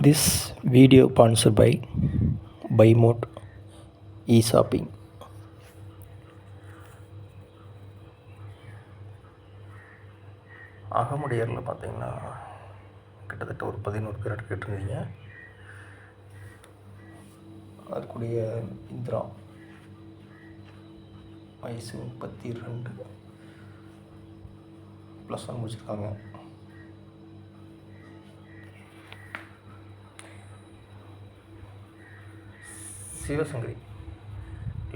This video sponsor by பைமோட் e shopping அகமுடையரில் பார்த்தீங்கன்னா கிட்டத்தட்ட ஒரு பதினோரு பேர் கேட்டிருந்தீங்க. அதுக்குடைய இந்திரா வயசு முப்பத்தி ரெண்டு. ப்ளஸ் ஒன் முடிச்சிருக்காங்க. சிவசங்கரி.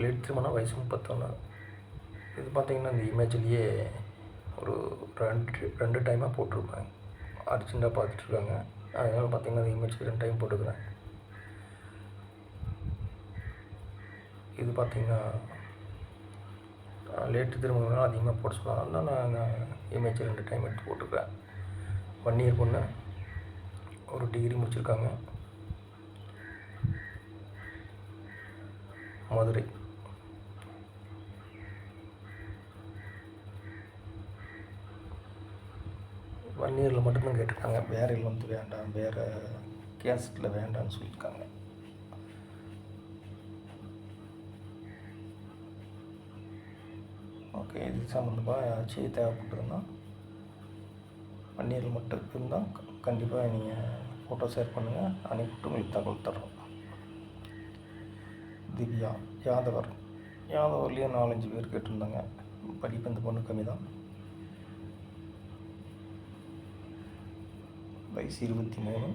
லேட் திருமணம் வயசு முப்பத்தொன்று இது பார்த்திங்கன்னா இந்த இமேஜ்லேயே ஒரு ரெண்டு ரெண்டு டைமாக போட்டிருப்பாங்க. அர்ஜென்ட்டாக பார்த்துட்ருக்காங்க அதனால் பார்த்திங்கன்னா இந்த இமேஜ் ரெண்டு டைம் போட்டுக்கிறேன். இது பார்த்திங்கன்னா லேட்டு திருமணம் அதிகமாக போட சொன்னாங்க நான் இமேஜ் ரெண்டு டைம் எடுத்து போட்டுக்கிறேன். ஒன் இயர் பொண்ணு ஒரு டிகிரி முடிச்சிருக்காங்க. மதுரை. வன்னியரில் இயரில் மட்டும்தான் கேட்டிருக்காங்க. வேற இதில் வந்து வேண்டாம். வேறு கேசட்டில் வேண்டாம்னு சொல்லியிருக்காங்க. ஓகே இது சம்மந்தமாக ஏதாச்சும் தேவைப்பட்டதுன்னா வன்னியரில் இயரில் மட்டும் இருந்தால் கண்டிப்பாக நீங்கள் ஃபோட்டோ ஷேர் பண்ணுங்கள் அனுப்பிவிட்டு உங்களுக்கு தகவல் தர்றோம். திவ்யா யாதவர் யாதவர்லேயும் நாலஞ்சு பேர் கேட்டிருந்தாங்க. படிப்பு இந்த பொண்ணு கம்மி தான் வயசு இருபத்தி மூணு.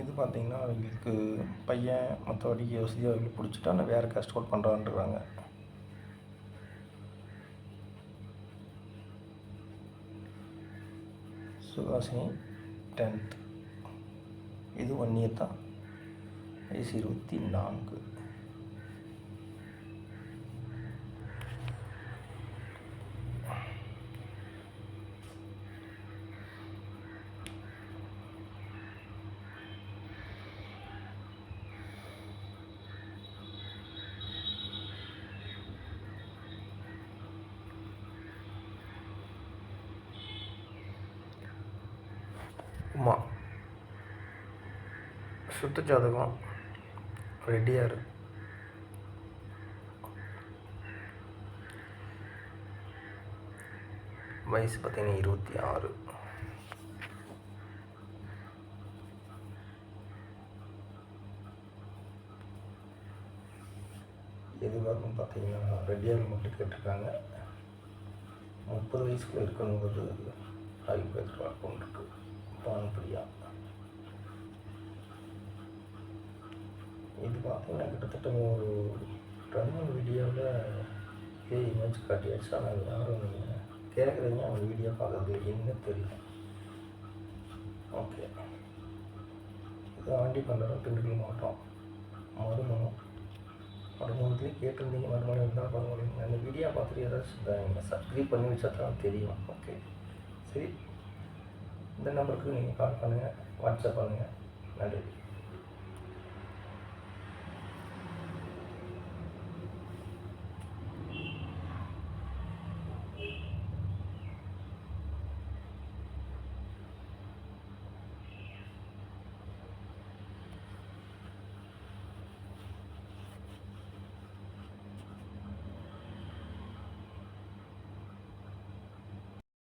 இது பார்த்திங்கன்னா அவங்களுக்கு பையன் மற்றபடி வசதி அவங்களுக்கு பிடிச்சிட்டா நான் வேறு கேஸ்ட் அவுட் பண்ணுறான்றாங்க சுகாசினி டென்த் இது ஒன் இயர் தான். வயசு இருபத்தி நான்கு உமா. சுத்த ஜாதகம். ரெடியார். வயசு பார்த்தீங்கன்னா இருபத்தி ஆறு. எதுவாகவும் பார்த்தீங்கன்னா ரெடியார் மட்டும் கேட்டிருக்காங்க. முப்பது வயசுக்குள்ள இருக்கணுங்கிறது ஆய்வு பேசுகிற அக்கௌண்ட் இருக்குது இது பார்த்தீங்கன்னா கிட்டத்தட்ட ஒரு ரெண்டு வீடியோவில் இதே இமேஜ் காட்டியாச்சு ஆனால் யாரும் நீங்கள் கேட்குறீங்க அவங்க வீடியோ பார்க்குறது என்ன தெரியும் ஓகே. இது ஆண்டி பண்ணுறோம் திண்டுக்கல் மாவட்டம் மறுமணம் மறுமணத்துலேயே கேட்டிருந்தீங்க மறுமணம் இருந்தால் பரவாயில்லைங்க அந்த வீடியோ பார்த்துட்டு ஏதாச்சும் சப்ஸ்கிரைப் பண்ணி வச்சா தான் தெரியும். ஓகே. சரி. இந்த நம்பருக்கு நீங்கள் கால் பண்ணுங்கள் வாட்ஸ்அப் பண்ணுங்கள் நன்றி.